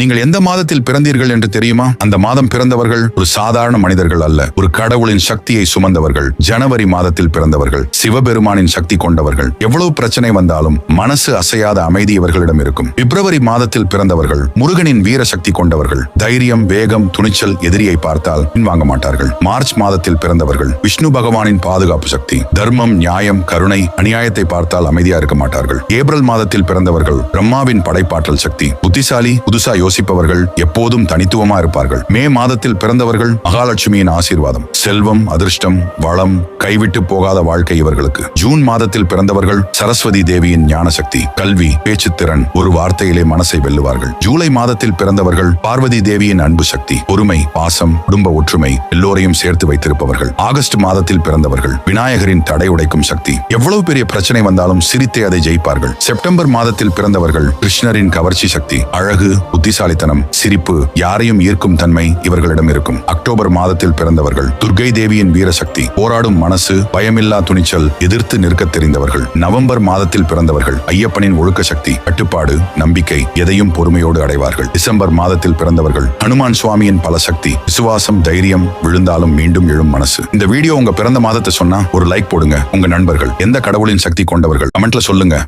நீங்கள் எந்த மாதத்தில் பிறந்தீர்கள் என்று தெரியுமா? அந்த மாதம் பிறந்தவர்கள் ஒரு சாதாரண மனிதர்கள் அல்ல. ஒரு கடவுளின் சக்தியை சுமந்தவர்கள். ஜனவரி மாதத்தில் பிறந்தவர்கள். சிவபெருமானின் சக்தி கொண்டவர்கள். எவ்வளவு பிரச்சனை வந்தாலும் மனசு அசையாத அமைதி இவர்களிடம் இருக்கும். பிப்ரவரி மாதத்தில் பிறந்தவர்கள் முருகனின் வீர சக்தி கொண்டவர்கள். தைரியம் வேகம் துணிச்சல் எதிரியை பார்த்தால் பின்வாங்க மாட்டார்கள். மார்ச் மாதத்தில் பிறந்தவர்கள் விஷ்ணு பகவானின் பாதுகாப்பு சக்தி. தர்மம் நியாயம் கருணை அநியாயத்தை பார்த்தால் அமைதியா இருக்க மாட்டார்கள். ஏப்ரல் மாதத்தில் பிறந்தவர்கள் பிரம்மாவின் படைப்பாற்றல் சக்தி. புத்திசாலி புதுசா யோசிப்பவர்கள் எப்போதும் தனித்துவமா இருப்பார்கள். மே மாதத்தில் பிறந்தவர்கள் மகாலட்சுமியின் ஆசீர்வாதம். செல்வம் அதிர்ஷ்டம் வளம் கைவிட்டு போகாத வாழ்க்கை இவர்களுக்கு. ஜூன் மாதத்தில் பிறந்தவர்கள் சரஸ்வதி தேவியின் ஞான சக்தி கல்வி பேச்சுத்திறன் ஒரு வார்த்தையிலே மனசை வெல்லுவார்கள். ஜூலை மாதத்தில் பிறந்தவர்கள் பார்வதி தேவியின் அன்பு சக்தி பொறுமை பாசம் குடும்ப ஒற்றுமை எல்லோரையும் சேர்த்து வைத்திருப்பவர்கள். ஆகஸ்ட் மாதத்தில் பிறந்தவர்கள் விநாயகரின் தடை உடைக்கும் சக்தி. எவ்வளவு பெரிய பிரச்சனை வந்தாலும் சிரித்தே அதை ஜெயிப்பார்கள். செப்டம்பர் மாதத்தில் பிறந்தவர்கள் கிருஷ்ணரின் கவர்ச்சி சக்தி அழகு புத்திசாலித்தனம் சிரிப்பு யாரையும் ஈர்க்கும் தன்மை இவர்களிடம் இருக்கும். அக்டோபர் மாதத்தில் பிறந்தவர்கள் துர்கை தேவியின் வீரசக்தி போராடும் மனசு பயமில்லா துணிச்சல் எதிர்த்து நிற்கத் தெரிந்தவர்கள். நவம்பர் மாதத்தில் பிறந்தவர்கள் ஐயப்பனின் ஒழுக்க சக்தி கட்டுப்பாடு நம்பிக்கை எதையும் பொறுமையோடு அடைவார்கள். டிசம்பர் மாதத்தில் பிறந்தவர்கள் ஹனுமான் சுவாமியின் பல சக்தி விசுவாசம் தைரியம் விழுந்தாலும் மீண்டும் எழும் மனசு. இந்த வீடியோ உங்க பிறந்த மாதத்தை சொன்னா ஒரு லைக் போடுங்க உங்க நண்பர்கள். எந்த கடவுளின் சக்தி கொண்டவர்கள்? கமெண்ட்ல சொல்லுங்க.